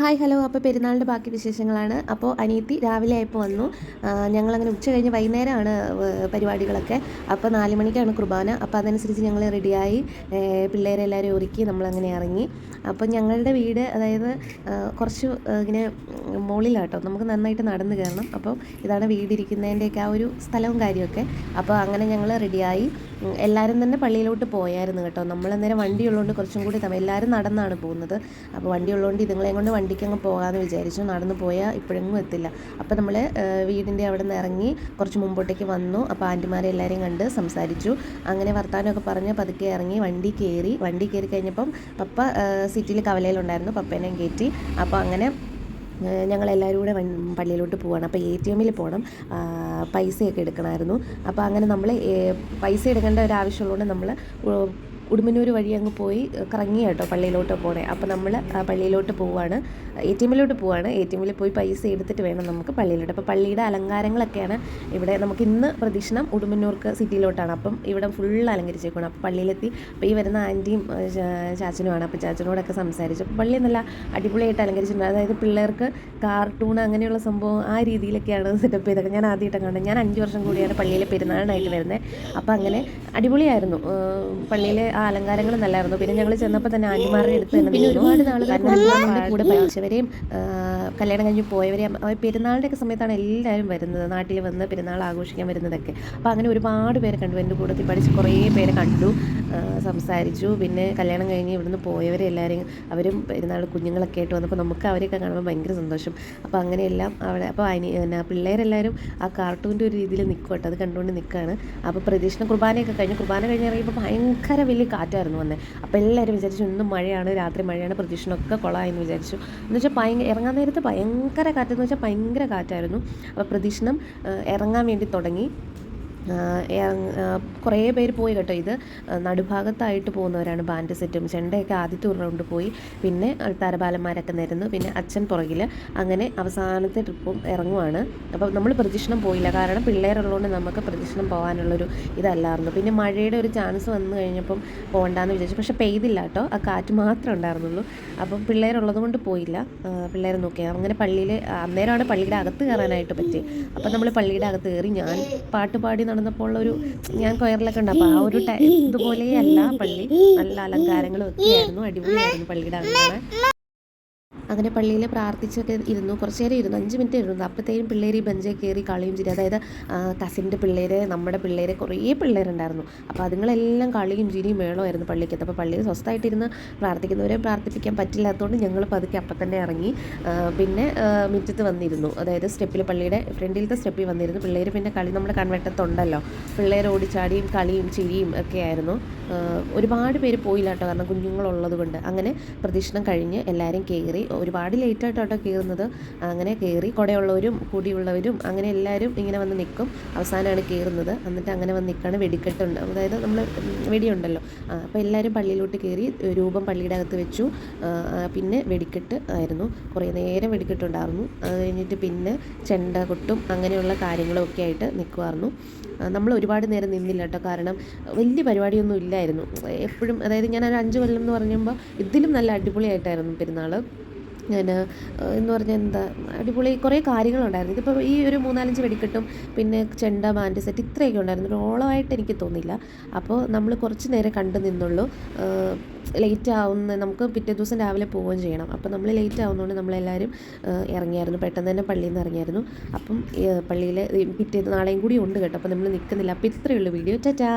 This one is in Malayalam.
Hi hello. അപ്പോൾ പെരുന്നാളിന്റെ ബാക്കി വിശേഷങ്ങളാണ്. അപ്പോൾ അനിയത്തി രാവിലെ ആയപ്പോൾ വന്നു. ഞങ്ങളങ്ങനെ ഉച്ച കഴിഞ്ഞ് വൈകുന്നേരമാണ് പരിപാടികളൊക്കെ. അപ്പോൾ നാല് മണിക്കാണ് കുർബാന. അപ്പോൾ അതനുസരിച്ച് ഞങ്ങൾ റെഡിയായി. പിള്ളേരെല്ലാവരും ഒരുക്കി നമ്മളങ്ങനെ ഇറങ്ങി. അപ്പോൾ ഞങ്ങളുടെ വീട് അതായത് കുറച്ച് ഇങ്ങനെ മുകളിലാട്ടോ. നമുക്ക് നന്നായിട്ട് നടന്ന് കയറണം. അപ്പോൾ ഇതാണ് വീടിരിക്കുന്നതിന്റെയൊക്കെ ആ ഒരു സ്ഥലവും കാര്യമൊക്കെ. അപ്പോൾ അങ്ങനെ ഞങ്ങൾ റെഡിയായി. എല്ലാവരും തന്നെ പള്ളിയിലോട്ട് പോയായിരുന്നു കേട്ടോ. നമ്മളന്നേരം വണ്ടി ഉള്ളതുകൊണ്ട് കുറച്ചും കൂടി തമ്മിൽ എല്ലാവരും നടന്നാണ് പോകുന്നത്. അപ്പോൾ വണ്ടി ഉള്ളതുകൊണ്ട് ഇതുങ്ങളെയും കൊണ്ട് വണ്ടിക്ക് അങ്ങ് പോകാമെന്ന് വിചാരിച്ചു. നടന്നു പോയാൽ ഇപ്പോഴെങ്ങും എത്തില്ല. അപ്പോൾ നമ്മൾ വീടിന്റെ അവിടെ നിന്ന് ഇറങ്ങി കുറച്ച് മുമ്പോട്ടേക്ക് വന്നു. അപ്പോൾ ആന്റിമാരെ എല്ലാവരെയും കണ്ട് സംസാരിച്ചു. അങ്ങനെ വർത്താനമൊക്കെ പറഞ്ഞ് പതുക്കെ ഇറങ്ങി വണ്ടി കയറി വണ്ടി കയറി കഴിഞ്ഞപ്പം പപ്പ സിറ്റിയിൽ കവലയിലുണ്ടായിരുന്നു. പപ്പേനെയും കയറ്റി അപ്പോൾ അങ്ങനെ ഞങ്ങളെല്ലാവരും കൂടെ പള്ളിയിലോട്ട് പോവാണ്. അപ്പോൾ എ ടി എമ്മിൽ പോകണം പൈസയൊക്കെ എടുക്കണമായിരുന്നു. അപ്പോൾ അങ്ങനെ നമ്മൾ പൈസ എടുക്കേണ്ട ഒരു ആവശ്യമുള്ളതുകൊണ്ട് നമ്മൾ ഉടുമ്പന്നൂർ വഴി അങ്ങ് പോയി കറങ്ങി കേട്ടോ പള്ളിയിലോട്ട് പോകണേ അപ്പോൾ നമ്മൾ പള്ളിയിലോട്ട് പോവാണ്. എ ടി എമ്മിലോട്ട് പോവാണ്. എ ടി എമ്മിൽ പോയി പൈസ എടുത്തിട്ട് വേണം നമുക്ക് പള്ളിയിലോട്ട്. അപ്പോൾ പള്ളിയുടെ അലങ്കാരങ്ങളൊക്കെയാണ് ഇവിടെ നമുക്ക് ഇന്ന് പ്രദക്ഷിണം ഉടുമ്പനൂർക്ക് സിറ്റിയിലോട്ടാണ്. അപ്പം ഇവിടെ ഫുൾ അലങ്കരിച്ചേക്കണം അപ്പോൾ പള്ളിയിലെത്തി. അപ്പോൾ ഈ വരുന്ന ആന്റിയും ചാച്ചനുമാണ്. അപ്പോൾ ചാച്ചനോടൊക്കെ സംസാരിച്ചു. അപ്പോൾ പള്ളി നല്ല അടിപൊളിയായിട്ട് അലങ്കരിച്ചിട്ടുണ്ട്. അതായത് പിള്ളേർക്ക് കാർട്ടൂൺ അങ്ങനെയുള്ള സംഭവം ആ രീതിയിലൊക്കെയാണ് സെറ്റപ്പ് ചെയ്തൊക്കെ ഞാൻ ആദ്യമായിട്ട് കണ്ടത്. ഞാൻ അഞ്ച് വർഷം കൂടിയാണ് പള്ളിയിലെ പെരുന്നാളിനായിട്ട് വരുന്നത്. അപ്പോൾ അങ്ങനെ അടിപൊളിയായിരുന്നു. പള്ളിയിലെ ആ അലങ്കാരങ്ങൾ നല്ലായിരുന്നു. പിന്നെ ഞങ്ങൾ ചെന്നപ്പോൾ തന്നെ ആന്റിമാരുടെ അടുത്ത് തന്നെ പിന്നെ ഒരുപാട് നാളുകൾ കൂടെ പഠിച്ചവരെയും കല്യാണം കഴിഞ്ഞ് പോയവരെ അവർ പെരുന്നാളിന്റെ ഒക്കെ സമയത്താണ് എല്ലാവരും വരുന്നത്. നാട്ടിൽ വന്ന് പെരുന്നാൾ ആഘോഷിക്കാൻ വരുന്നതൊക്കെ. അപ്പോൾ അങ്ങനെ ഒരുപാട് പേരെ കണ്ടു. എന്റെ കൂട്ടത്തിൽ പഠിച്ച് കുറേ പേരെ കണ്ടു. സംസാരിച്ചു. പിന്നെ കല്യാണം കഴിഞ്ഞ് ഇവിടുന്ന് പോയവരെ എല്ലാവരെയും അവരും പെരുന്നാൾ കുഞ്ഞുങ്ങളൊക്കെ ആയിട്ട് വന്നപ്പോൾ നമുക്ക് അവരെയൊക്കെ കാണുമ്പോൾ ഭയങ്കര സന്തോഷം. അപ്പോൾ അങ്ങനെയെല്ലാം അവിടെ അപ്പോൾ അനി പിന്നെ പിള്ളേരെല്ലാവരും ആ കാർട്ടൂന്റെ ഒരു രീതിയിൽ നിൽക്കും അത് കണ്ടുകൊണ്ട് നിൽക്കുകയാണ്. അപ്പോൾ പ്രതീക്ഷണ കുർബാനയൊക്കെ കഴിഞ്ഞു. കുർബാന കഴിഞ്ഞ് ഇറങ്ങിയപ്പോൾ ഭയങ്കര വലിയ കാറ്റായിരുന്നു വന്നത് അപ്പോൾ എല്ലാവരും വിചാരിച്ചു ഇന്നും മഴയാണ് രാത്രി മഴയാണ് പ്രതീക്ഷണമൊക്കെ കൊളായെന്ന് വിചാരിച്ചു. എന്ന് വെച്ചാൽ ഭയങ്കര ഇറങ്ങാൻ നേരത്ത് ഭയങ്കര കാറ്റെന്ന് വെച്ചാൽ ഭയങ്കര കാറ്റായിരുന്നു. അപ്പോൾ പ്രദക്ഷിണം ഇറങ്ങാൻ വേണ്ടി തുടങ്ങി. കുറേ പേര് പോയി കേട്ടോ. ഇത് നടുഭാഗത്തായിട്ട് പോകുന്നവരാണ് ബാൻഡ് സെറ്റും. ചെണ്ടയൊക്കെ ആദ്യത്തെ ഒരു റൗണ്ട് പോയി. പിന്നെ താരബാലന്മാരൊക്കെ നിരന്നു. പിന്നെ അച്ഛൻ പുറകിൽ അങ്ങനെ അവസാനത്തെ ട്രിപ്പും ഇറങ്ങുവാണ്. അപ്പോൾ നമ്മൾ പ്രദക്ഷിണം പോയില്ല. കാരണം പിള്ളേരുള്ളതുകൊണ്ട് നമുക്ക് പ്രദക്ഷിണം പോകാനുള്ളൊരു ഇതല്ലായിരുന്നു. പിന്നെ മഴയുടെ ഒരു ചാൻസ് വന്നു കഴിഞ്ഞപ്പം പോകണ്ടെന്ന് വിചാരിച്ചു. പക്ഷേ പെയ്തില്ല കേട്ടോ. ആ കാറ്റ് മാത്രമേ ഉണ്ടായിരുന്നുള്ളൂ. അപ്പം പിള്ളേരുള്ളത് കൊണ്ട് പോയില്ല പിള്ളേർ നോക്കിയ അങ്ങനെ പള്ളിയിൽ അന്നേരമാണ് പള്ളിയുടെ അകത്ത് കയറാനായിട്ട് പറ്റി അപ്പം നമ്മൾ പള്ളിയുടെ അകത്ത് കയറി ഞാൻ പാട്ട് പാടി നടന്നപ്പോൾ ഒരു ഞാൻ കൊയറിലൊക്കെ ഉണ്ട്. അപ്പോൾ ആ ഒരു ഇതുപോലെ ഇതുപോലെയല്ല പള്ളി. നല്ല അലങ്കാരങ്ങളും ഒക്കെ ആയിരുന്നു അടിപൊളിയായിരുന്നു പള്ളിയുടെ അകത്താണ് അങ്ങനെ പള്ളിയിൽ പ്രാർത്ഥിച്ചൊക്കെ ഇരുന്നു. കുറച്ച് നേരം ഇരുന്നു. അഞ്ച് മിനിറ്റ് ഇരുന്നു. അപ്പോഴത്തേക്കും പിള്ളേർ ഈ ബെഞ്ചേ കയറി കളിയും ചിരി. അതായത് കസിന്റെ പിള്ളേരെ നമ്മുടെ പിള്ളേരെ കുറേ പിള്ളേരുണ്ടായിരുന്നു. അപ്പോൾ അതുങ്ങളെല്ലാം കളിയും ചിരിയും മേളമായിരുന്നു പള്ളിക്കത്ത് അപ്പോൾ പള്ളിയിൽ സ്വസ്ഥമായിട്ടിരുന്ന് പ്രാർത്ഥിക്കുന്നവരെ പ്രാർത്ഥിപ്പിക്കാൻ പറ്റില്ലാത്തതുകൊണ്ട് ഞങ്ങൾ പതുക്കെ അപ്പം തന്നെ ഇറങ്ങി. പിന്നെ മുറ്റത്ത് വന്നിരുന്നു. അതായത് സ്റ്റെപ്പിൽ പള്ളിയുടെ ഫ്രണ്ടിലത്തെ സ്റ്റെപ്പിൽ വന്നിരുന്നു. പിള്ളേർ പിന്നെ കളി നമ്മുടെ കൺവെട്ടത്തുണ്ടല്ലോ. പിള്ളേർ ഓടിച്ചാടിയും കളിയും ചിരിയും ഒക്കെ ആയിരുന്നു. ഒരുപാട് പേര് പോയില്ല കേട്ടോ. കാരണം കുഞ്ഞുങ്ങളുള്ളത് കൊണ്ട്. അങ്ങനെ പ്രദക്ഷിണം കഴിഞ്ഞ് എല്ലാവരും കയറി ഒരുപാട് ലേറ്റായിട്ടോട്ടോ കയറുന്നത്. അങ്ങനെ കയറി കുടയുള്ളവരും കൂടിയുള്ളവരും അങ്ങനെ എല്ലാവരും ഇങ്ങനെ വന്ന് നിൽക്കും അവസാനമാണ് കയറുന്നത്. എന്നിട്ട് അങ്ങനെ വന്ന് നിൽക്കുകയാണ് വെടിക്കെട്ടുണ്ട്. അതായത് നമ്മൾ വെടിയുണ്ടല്ലോ. അപ്പോൾ എല്ലാവരും പള്ളിയിലോട്ട് കയറി രൂപം പള്ളിയുടെ അകത്ത് വെച്ചു. പിന്നെ വെടിക്കെട്ട് ആയിരുന്നു. കുറേ നേരം വെടിക്കെട്ടുണ്ടായിരുന്നു. അത് കഴിഞ്ഞിട്ട് പിന്നെ ചെണ്ട കൊട്ടും അങ്ങനെയുള്ള കാര്യങ്ങളും ഒക്കെ ആയിട്ട് നിൽക്കുമായിരുന്നു നമ്മൾ ഒരുപാട് നേരം നിന്നില്ല കേട്ടോ കാരണം വലിയ പരിപാടിയൊന്നും ഇല്ലായിരുന്നു. എപ്പോഴും അതായത് ഞാൻ ഒരു അഞ്ച് കൊല്ലം എന്ന് പറയുമ്പോൾ ഇതിലും നല്ല അടിപൊളിയായിട്ടായിരുന്നു പെരുന്നാൾ ഞാൻ എന്ന് പറഞ്ഞാൽ എന്താ അടിപൊളി കുറേ കാര്യങ്ങളുണ്ടായിരുന്നു. ഇതിപ്പോൾ ഈ ഒരു മൂന്നാലഞ്ച് വെടിക്കെട്ടും പിന്നെ ചെണ്ട ബാൻഡ് സെറ്റ് ഇത്രയൊക്കെ ഉണ്ടായിരുന്നു. ഓളമായിട്ട് എനിക്ക് തോന്നില്ല അപ്പോൾ നമ്മൾ കുറച്ച് നേരം കണ്ടു നിന്നുള്ളൂ. ലേറ്റ് ആവുന്ന നമുക്ക് പിറ്റേ ദിവസം രാവിലെ പോവുകയും ചെയ്യണം. അപ്പോൾ നമ്മൾ ലേറ്റ് ആവുന്നതുകൊണ്ട് നമ്മളെല്ലാവരും ഇറങ്ങിയായിരുന്നു. പെട്ടെന്ന് തന്നെ പള്ളിയിൽ നിന്ന് ഇറങ്ങിയായിരുന്നു. അപ്പം പള്ളിയിൽ പിറ്റേ നാളെയും കൂടി ഉണ്ട് കേട്ടോ. അപ്പോൾ നമ്മൾ നിൽക്കുന്നില്ല അപ്പോൾ ഇത്രയേ ഉള്ളൂ വീഡിയോ. ടാറ്റാ.